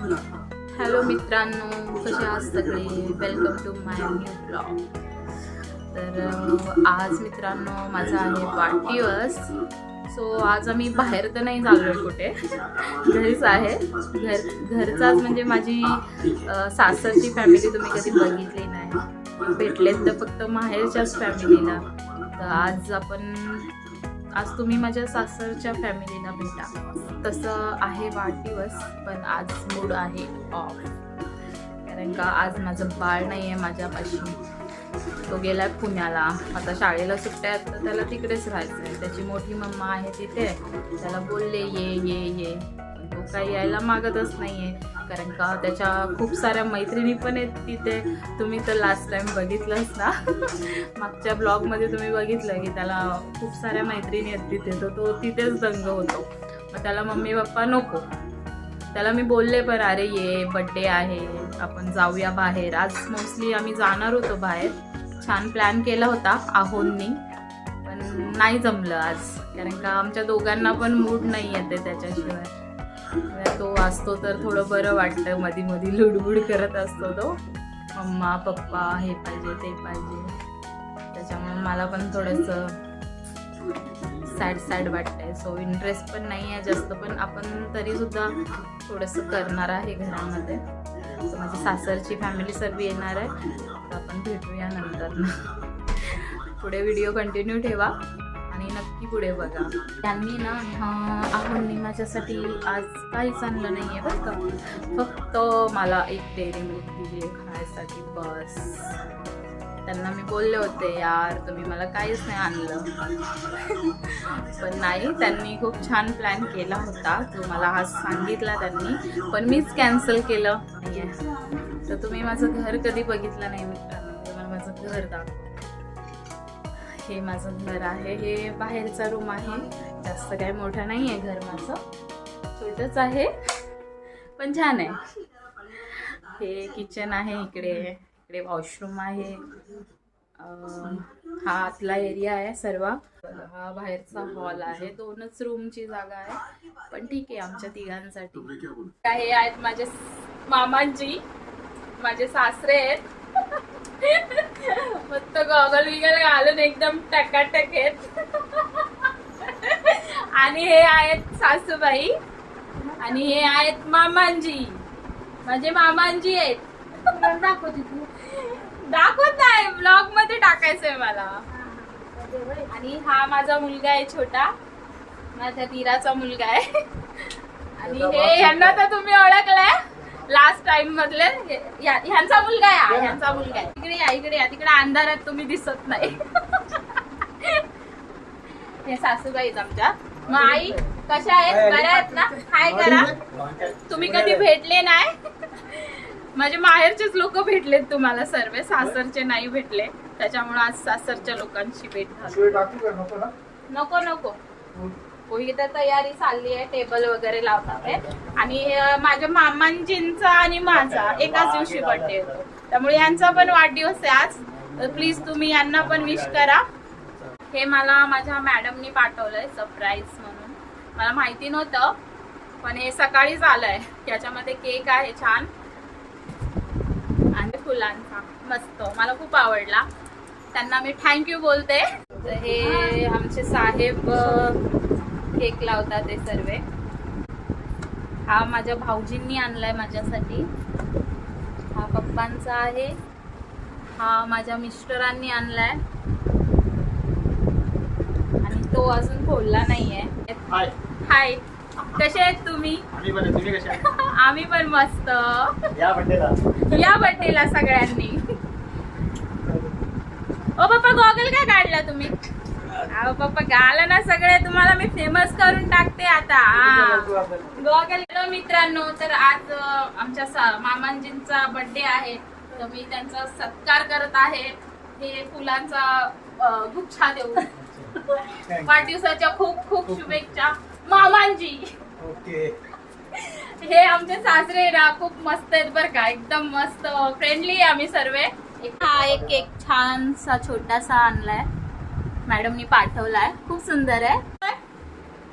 Hello मित्रांनो कसे आहात सगळे? Welcome to my new blog तर आज मित्रांनो माझा आहे वाढदिवस. सो आज आम्ही बाहेर तर नाही चाललोय कुठे. घरीच आहे. घर घरचाच म्हणजे माझी सासरची फॅमिली तुम्ही कधी बघितली नाही. भेटलेत तर फक्त माहेरच्याच फॅमिलीला तर आज आपण आज तुम्ही माझ्या सासरच्या फॅमिलीला भेटा. तसं आहे वाढदिवस पण आज मूड आहे ऑफ कारण का आज माझं बाळ नाही आहे माझ्यापाशी. तो गेलाय पुण्याला. आता शाळेला सुट्ट्या आहेत तर त्याला तिकडेच राहायचं आहे त्याची मोठी मम्मा आहे तिथे. त्याला बोलले ये ये ये. काही यायला मागतच नाही आहे कारण का त्याच्या खूप साऱ्या मैत्रिणी पण आहेत तिथे. तुम्ही तर लास्ट टाइम बघितलंच ना. मागच्या ब्लॉगमध्ये तुम्ही बघितलं की त्याला खूप साऱ्या मैत्रिणी आहेत तिथे. तर तो तिथेच दंग होतो. मग त्याला मम्मी पप्पा नको. त्याला मी बोलले पण अरे ये बड्डे आहे. आपण जाऊया बाहेर. आज मोस्टली आम्ही जाणार होतो बाहेर. छान प्लॅन केला होता आहोंनी. पण नाही जमलं आज. कारण का आमच्या दोघांना पण मूड नाही येते त्याच्याशिवाय. म्हणजे तो वाचतो तर थोडं बरं वाटतं. मधी मधी लुडबुड करत असतो तो. मम्मा पप्पा हे पाहिजे ते पाहिजे. त्याच्यामुळे मला पण थोडंसं सॅड सॅड वाटतंय. सो इंटरेस्ट पण नाही आहे जास्त पण आपण तरी सुद्धा थोडंसं करणार आहे घरामध्ये. सो माझी सासरची फॅमिली सर्व येणार आहे. तर आपण भेटूया नंतर. पुढे व्हिडिओ कंटिन्यू ठेवा. आणि नक्की पुढे बघा. त्यांनी ना आपण माझ्यासाठी आज काहीच आणलं नाही आहे बरं का. फक्त मला एक डेअरी मिल्क दिली आहे बस. त्यांना मी बोलले होते यार तुम्ही मला काहीच नाही आणलं. पण नाही त्यांनी खूप छान प्लॅन केला होता. तो मला आज सांगितला त्यांनी पण मीच कॅन्सल केलं. तर तुम्ही माझं घर कधी बघितलं नाही मित्रांनो? तुम्हाला माझं घर दाखव हे माझं घर आहे. हे बाहेरचा रूम आहे. जास्त काय मोठं नाही आहे घर माझं. छोटंच आहे. पण छान आहे. हे किचन आहे इकडे इकडे वॉशरूम आहे. हा आतला एरिया आहे सर्व. हा बाहेरचा हॉल आहे. दोनच रूमची जागा आहे. पण ठीक आहे आमच्या तिघांसाठी. हे आहेत माझे मामांची माझे सासरे आहेत. मस्त गॉगल विगल घालून एकदम टकाटक आहेत. आणि हे आहेत सासूबाई. आणि हे आहेत मामांजी. माझे मामांजी आहेत. दाखवते तू. दाखवत नाही ब्लॉगमध्ये टाकायचंय मला. आणि हा माझा मुलगा आहे छोटा. माझ्या धीराचा मुलगा आहे. आणि हे यांना तर तुम्ही ओळखलंय. लास्ट टाइम मधले हे- या- ह्यांचा मुलगा आहे हा, ह्यांचा मुलगा आहे इकडे या इकडे या. तिकडे अंधारात तुम्ही दिसत नाही. हे सासूबाई आमच्या. मग आई कशा आहेत? बऱ्या आहेत ना? हाय करा. तुम्ही कधी भेटले नाही? माझे माहेरचेच लोक भेटलेत तुम्हाला सर्व. सासरचे नाही भेटले. त्याच्यामुळे आज सासरच्या लोकांची भेट झाली. शिवाय टाकू का? नको ना? नको नको. होई तर तयारी चालली आहे टेबल वगैरे लावतात आणि माझ्या मामांजींचा आणि माझा एकाच दिवशी बर्थडे होतो. त्यामुळे यांचा पण वाढदिवस आहे आज. तर प्लीज तुम्ही यांना पण विश करा. हे मला माझ्या मॅडमनी पाठवलंय सरप्राईज म्हणून. मला माहिती नव्हतं पण हे सकाळीच आलंय याच्यामध्ये केक आहे छान. आणि फुलांचा. मस्त. मला खूप आवडला. त्यांना मी थँक्यू बोलते. हे आमचे साहेब केक लावतात ते सर्व. हा माझ्या भाऊजींनी आणलाय माझ्यासाठी. हा पप्पांचा आहे. हा माझ्या मिस्टरांनी आणलाय. आणि तो अजून खोलला नाहीये. हाय हाय कसे आहेत तुम्ही? आम्ही पण मस्त. या बड्डेला सगळ्यांनी. ओ पप्पा गॉगल काय काढला तुम्ही? अहो पप्पा गाला ना सगळे. तुम्हाला मी फेमस करून टाकते आता. गॉगल हॅलो मित्रांनो तर आज आमच्या मामांजींचा बर्थडे आहे. तर मी त्यांचा सत्कार करत आहे. हे फुलांचा गुच्छा देऊ वाढदिवसाच्या खूप खूप शुभेच्छा. मामांजी. ओके. हे आमचे सासरे ना खूप मस्त आहेत बरं का. एकदम मस्त फ्रेंडली आम्ही सर्व. एक हा एक केक छानसा छोटासा आणलाय. मॅडमनी पाठवलाय. खूप सुंदर आहे.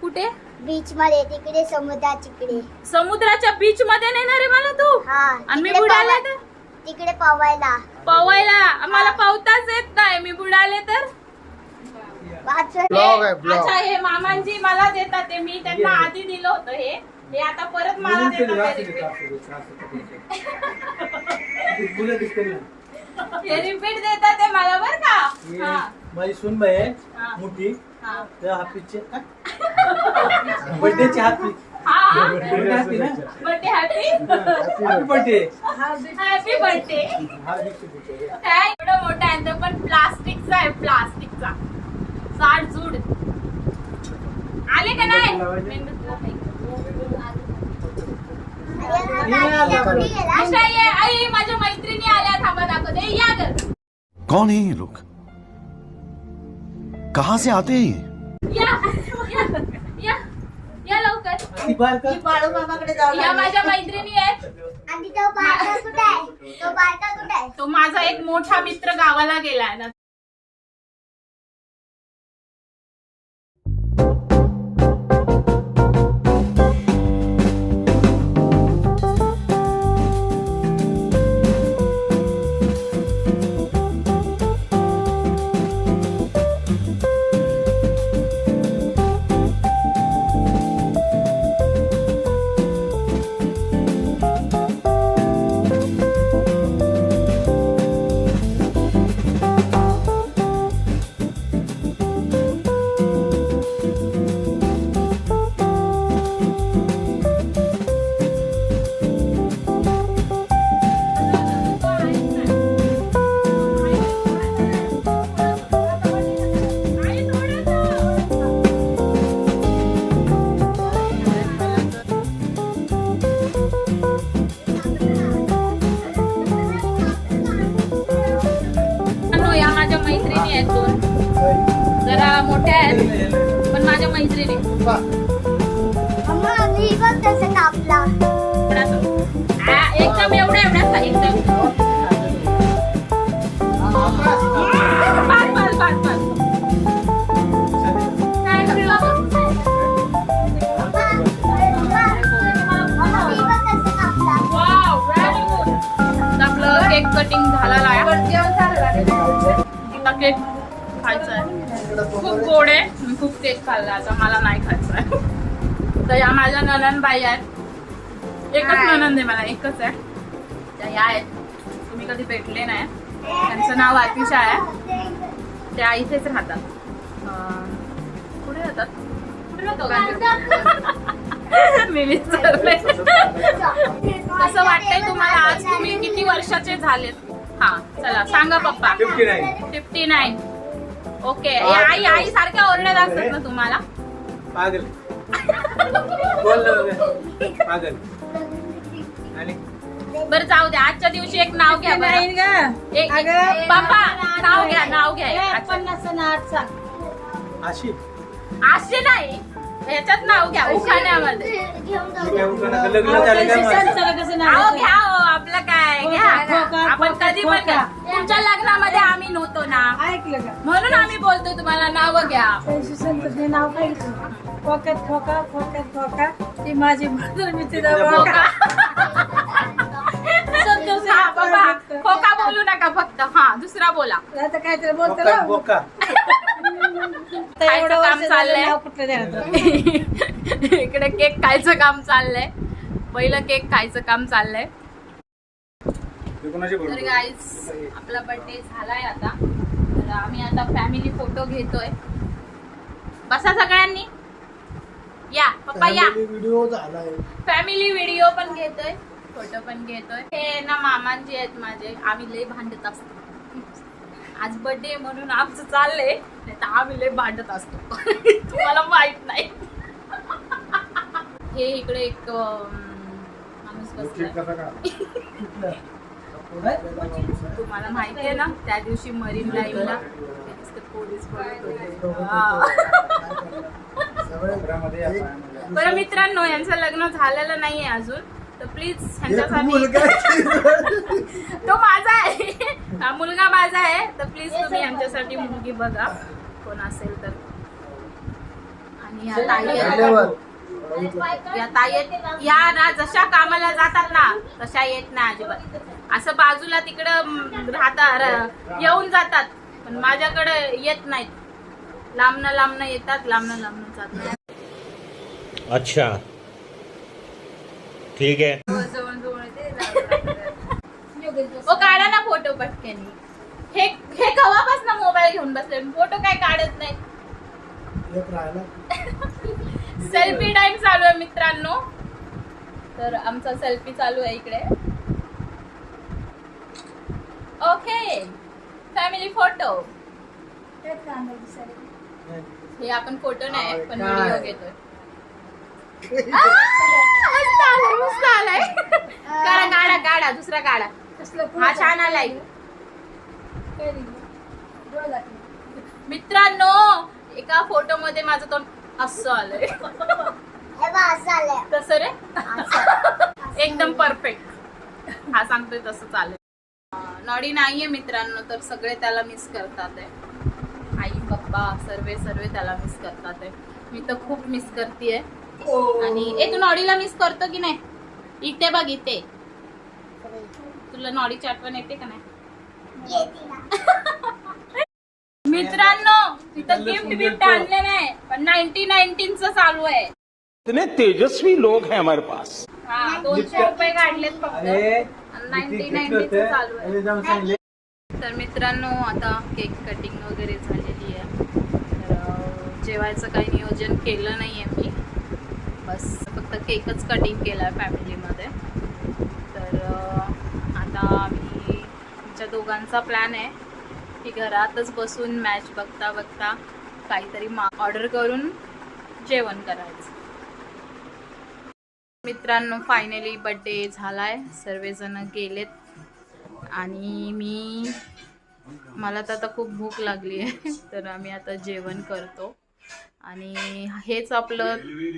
कुठे? बीच मध्ये तिकडे समुद्रात तिकडे समुद्राच्या बीच मध्ये नेणार आहे मला तू? हा आणि मी तिकडे बुडाले पवा- तर? तिकडे पवायला. पवायला? मला पावताच येत नाही. मी बुडाले तर? आहे. अच्छा हे मामांजी मला देतात ते मी त्यांना आधी दिलं होतं हे. हे आता परत मला देतात हे रिपीट देतात ते मला बर का? हा. माझी सुनबाई आहे हा. मोठी. हा. त्या हाफीचे बर्थडेची हाफी हा. बर्थडे ना? Birthday happy happy birthday happy birthday हार्दिक शुभेच्छा काय? एवढं मोठा आहे तो पण प्लास्टिकचा आहे प्लास्टिकचा. जूड. आले का नाही? माझ्या मैत्रिणी आल्या. थांबा दाखवते. या कौन है ये लोग? कहां से आते हैं ये? या या या या लवकर. या माझ्या मैत्रिणी आहेत. आणि तो बारका कुठे आहे? तो बारका कुठे आहे? तो माझा एक मोठा मित्र गावाला गेलाय ना Wow, very good. आपलं केक कटिंग झालेला आहे. केक खायचा आहे. खूप गोड आहे. खूप केक खाल्ला आता मला नाही खायचा तर या माझ्या ननंदबाई आहेत. एकच ननंद आहे मला एकच आहे. त्या या आहेत. तुम्ही कधी भेटले नाही. त्यांचं नाव अतिशा आहे. त्या इथेच राहतात. कुठे राहतात? कुठे राहतो मी विचारले कसं वाटतंय तुम्हाला आज तुम्ही किती वर्षाचे झालेत? हा चला सांगा पप्पा. Fifty nine fifty nine okay. आई आई सारख्या ओरडत असतात ना तुम्हाला. पागल. बोल पागल. आणि? बरं जाऊ द्या आजच्या दिवशी एक नाव घ्या बरं. एक बाबा नाव घ्या नाव घ्या आजच्या- आशी असे नाही. ह्याच्यात नाव घ्या उखाण्यामध्ये. घेऊन मी जाऊ काय उगाच लग्न झालं काय माझं? अहो घ्या हो आपलं काय घ्या आपण कधी पण घ्या तुमच्या लग्नामध्ये आम्ही नव्हतो ना. ऐकलं का? म्हणून आम्ही बोलतो तुम्हाला नाव घ्या. त्यांची संतोषने नाव खोक्यात खोका खोक्यात खोका. ती माझी मदर मी तिला खोका का? हा, बाबा खोका बोलू नका फक्त. हा दुसरा बोला. आता काहीतरी बोलतो ना? बोका. आता खायचं एवढं काम चाललंय. कुठलं देण्यात इकडे केक खायचं काम चाललंय. पहिलं केक खायचं काम चाललंय. तर गाईज आपला बर्थडे झालाय आता. तर आम्ही आता फॅमिली फोटो घेतोय. बसा सगळ्यांनी. या पप्पा या. व्हिडिओ झालाय. फॅमिली व्हिडिओ पण घेतोय फोटो पण घेतोय. हे ना मामांचे आहेत माझे. आम्ही लय भांडत असतो. आज बर्थडे म्हणून आमचं चाललंय. नाही तर आम्ही लय भांडत असतो. तुम्हाला माहीत नाही. हे इकडे एक माणूस बसलाय. तुम्हाला माहिती आहे ना त्या दिवशी मरीन लाईव्हला पोलीस. बरं मित्रांनो यांचं लग्न झालेलं नाहीये अजून. तर प्लीज ह्यांच्यासाठी तो माझा आहे. हा मुलगा माझा आहे. तर प्लीज तुम्ही यांच्यासाठी मुलगी बघा. कोण असेल तर. आणि या ताई या ताई या ना जशा कामाला जातात ना तशा येत नाही अजिबात. असं बाजूला तिकडं राहतात येऊन जातात. पण माझ्याकडे येत नाहीत. लांबनं लांबनं येतात लांबनं लांबनं जात नाही अच्छा. ठीक है ओ काढा ना फोटो पटकनी. हे हे कवापासून मोबाईल घेऊन बसले? फोटो काय काढत नाही सेल्फी टाइम चालू आहे मित्रांनो. तर आमचा सेल्फी चालू आहे इकडे. ओके फॅमिली फोटो हे आपण फोटो नाही पण? व्हिडिओ घेतोय. मस्त आलाय मस्त आलाय. काढा काढा काढा दुसरा काढा. हा छान आलाय. मित्रांनो एका फोटो मध्ये माझं तोंड असं आलंय. तसं रे? एकदम परफेक्ट हा सांगतोय तसं चालेल. नॉडी नाहीये मित्रांनो तर सगळे त्याला मिस करतात आहे. आई पप्पा सर्वे सर्वे त्याला मिस करतात आहे. मी तर खूप मिस करतेय. आणि ए तू नॉडीला मिस करतो की नाही? इथे बघ इथे. तुला नॉडीची आठवण येते का नाही? मित्रांनो तिथं गिफ्ट गिफ्ट आणले नाही पण नाईन्टी नाईन्टीनच चालू आहे. इतने तेजस्वी लोग हैं हमारे पास। हा दोनशे रुपये काढलेत फक्त. नाईन्टी नाईन्टीच? चालू आहे. तर मित्रांनो आता केक कटिंग वगैरे झालेली आहे. तर जेवायचं काही नियोजन केलं नाही आहे मी. बस फक्त केकच कटिंग केला आहे फॅमिलीमध्ये तर आता आम्ही आमच्या दोघांचा प्लॅन आहे की घरातच बसून मॅच बघता बघता काहीतरी मा ऑर्डर करून जेवण करायचं. मित्रांनो फायनली बड्डे झालाय. सर्वजण गेलेत. आणि मी मला तर आता खूप भूक लागली आहे तर आम्ही आता जेवण करतो. आणि हेच आपलं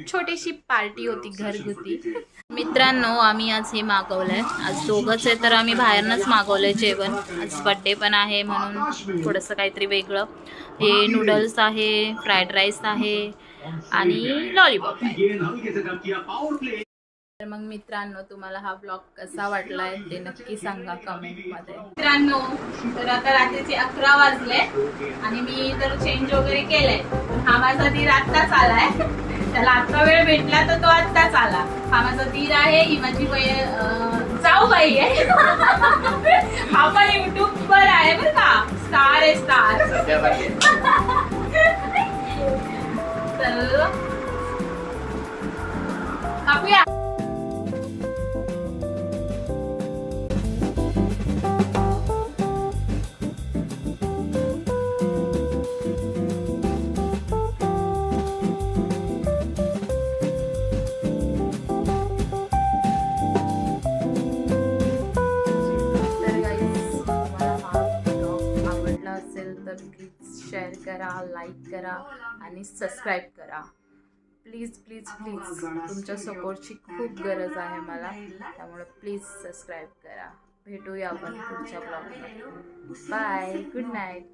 छोटीशी पार्टी होती घरगुती. मित्रांनो आम्ही आज हे मागवलंय. आज दोघंच आहे तर आम्ही बाहेरनंच मागवलंय जेवण. आज बड्डे पण आहे म्हणून थोडंसं काहीतरी वेगळं. हे नूडल्स आहे फ्राईड राईस आहे आणि लॉलीपॉप आहे तर मग मित्रांनो तुम्हाला हा ब्लॉग कसा वाटलाय ते नक्की सांगा कमेंटमध्ये मित्रांनो तर आता रात्रीचे अकरा वाजले आणि मी तर चेंज वगैरे केलंय. हा माझा धीर आत्ताच आलाय. त्याला आत्ता वेळ भेटला तर तो आत्ताच आला. हा माझा धीर आहे ही माझी वय जाऊ बाई आहे. हा पण युट्यूब वर आहे बरं का. स्टार आहे स्टार तर कापूया. लाईक करा आणि सबस्क्राईब करा. Please please please. तुमच्या सपोर्टची खूप गरज आहे मला. त्यामुळे प्लीज सबस्क्राईब करा. भेटूया आपण पुढच्या ब्लॉगमध्ये. Bye good night